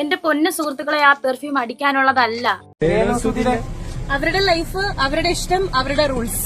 എന്റെ പൊന്ന സുഹൃത്തുക്കളെ ആ പെർഫ്യൂം അടിക്കാനുള്ളതല്ല. അവരുടെ ലൈഫ് അവരുടെ ഇഷ്ടം അവരുടെ റൂൾസ്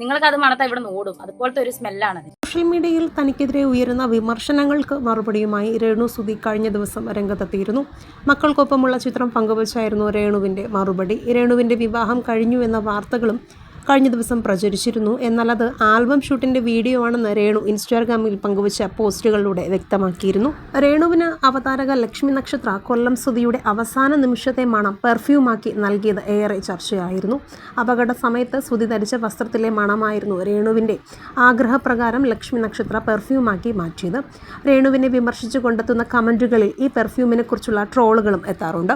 നിങ്ങൾക്ക് അത് മണത്താ ഇവിടെ ഓടും. അതുപോലത്തെ ഒരു സ്മെല്ലാണ് സോഷ്യൽ മീഡിയയിൽ തനിക്കെതിരെ ഉയരുന്ന വിമർശനങ്ങൾക്ക് മറുപടിയുമായി രേണു സുധി കഴിഞ്ഞ ദിവസം രംഗത്തെത്തിയിരുന്നു. മക്കൾക്കൊപ്പമുള്ള ചിത്രം പങ്കുവച്ചായിരുന്നു രേണുവിന്റെ മറുപടി. രേണുവിന്റെ വിവാഹം കഴിഞ്ഞു എന്ന വാർത്തകളും കഴിഞ്ഞ ദിവസം പ്രചരിച്ചിരുന്നു. എന്നാൽ അത് ആൽബം ഷൂട്ടിന്റെ വീഡിയോ ആണെന്ന് രേണു ഇൻസ്റ്റാഗ്രാമിൽ പങ്കുവച്ച പോസ്റ്റുകളിലൂടെ വ്യക്തമാക്കിയിരുന്നു. രേണുവിന് അവതാരക ലക്ഷ്മി നക്ഷത്ര കൊല്ലം സ്തുതിയുടെ അവസാന നിമിഷത്തെ മണം പെർഫ്യൂമാക്കി നൽകിയത് ഏറെ ചർച്ചയായിരുന്നു. അപകട സമയത്ത് സ്തുതി ധരിച്ച വസ്ത്രത്തിലെ മണമായിരുന്നു രേണുവിന്റെ ആഗ്രഹപ്രകാരം ലക്ഷ്മി നക്ഷത്ര പെർഫ്യൂമാക്കി മാറ്റിയത്. രേണുവിനെ വിമർശിച്ചു കൊണ്ടെത്തുന്ന കമന്റുകളിൽ ഈ പെർഫ്യൂമിനെ കുറിച്ചുള്ള ട്രോളുകളും എത്താറുണ്ട്.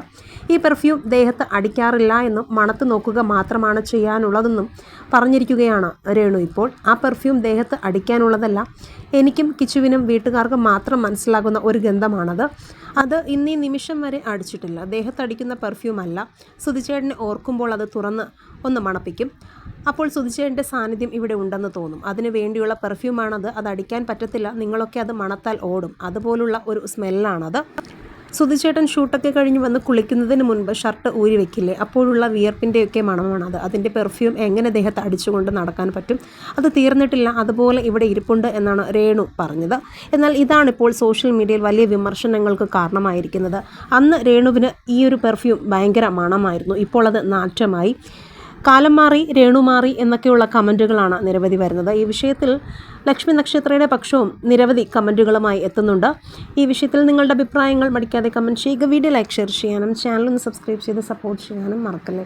ഈ പെർഫ്യൂം ദേഹത്ത് അടിക്കാറില്ല എന്നും മണത്ത് നോക്കുക മാത്രമാണ് ചെയ്യാനുള്ളതെന്നും പറഞ്ഞിരിക്കുകയാണ് രേണു ഇപ്പോൾ. ആ പെർഫ്യൂം ദേഹത്ത് അടിക്കാനുള്ളതല്ല എനിക്കും കിച്ചുവിനും വീട്ടുകാർക്കും മാത്രം മനസ്സിലാകുന്ന ഒരു ഗന്ധമാണത്. അത് ഇന്നീ നിമിഷം വരെ അടിച്ചിട്ടില്ല. ദേഹത്തടിക്കുന്ന പെർഫ്യൂം അല്ല. സുധിച്ചേട്ടനെ ഓർക്കുമ്പോൾ അത് തുറന്ന് ഒന്ന് മണപ്പിക്കും. അപ്പോൾ സുധിച്ചേട്ടന്റെ സാന്നിധ്യം ഇവിടെ ഉണ്ടെന്ന് തോന്നും. അതിനു വേണ്ടിയുള്ള പെർഫ്യൂമാണത് അത് അടിക്കാൻ പറ്റത്തില്ല. നിങ്ങളൊക്കെ അത് മണത്താൽ ഓടും. അതുപോലുള്ള ഒരു സ്മെല്ലാണത് സുധിച്ചേട്ടൻ ഷൂട്ടൊക്കെ കഴിഞ്ഞ് വന്ന് കുളിക്കുന്നതിന് മുൻപ് ഷർട്ട് ഊരി വെക്കില്ലേ? അപ്പോഴുള്ള വിയർപ്പിന്റെയൊക്കെ മണമാണത് അതിന്റെ പെർഫ്യൂം എങ്ങനെ ദേഹത്ത് അടിച്ചുകൊണ്ട് നടക്കാൻ പറ്റും? അത് തീർന്നിട്ടില്ല. അതുപോലെ ഇവിടെ ഇരിപ്പുണ്ട് എന്നാണ് രേണു പറഞ്ഞത്. എന്നാൽ ഇതാണിപ്പോൾ സോഷ്യൽ മീഡിയയിൽ വലിയ വിമർശനങ്ങൾക്ക് കാരണമായിരിക്കുന്നത്. അന്ന് രേണുവിന് ഈ ഒരു പെർഫ്യൂം ഭയങ്കര മണമായിരുന്നു. ഇപ്പോൾ അത് നാറ്റമായി. കാലം മാറി രേണു മാറി എന്നൊക്കെയുള്ള കമന്റുകളാണ് നിരവധി വരുന്നത്. ഈ വിഷയത്തിൽ ലക്ഷ്മി നക്ഷത്രയുടെ പക്ഷവും നിരവധി കമന്റുകളുമായി എത്തുന്നുണ്ട്. ഈ വിഷയത്തിൽ നിങ്ങളുടെ അഭിപ്രായങ്ങൾ മടിക്കാതെ കമന്റ് ചെയ്യുക. വീഡിയോ ലൈക്ക് ഷെയർ ചെയ്യാനും ചാനൽ ഒന്ന് സബ്സ്ക്രൈബ് ചെയ്ത് സപ്പോർട്ട് ചെയ്യാനും മറക്കല്ലേ.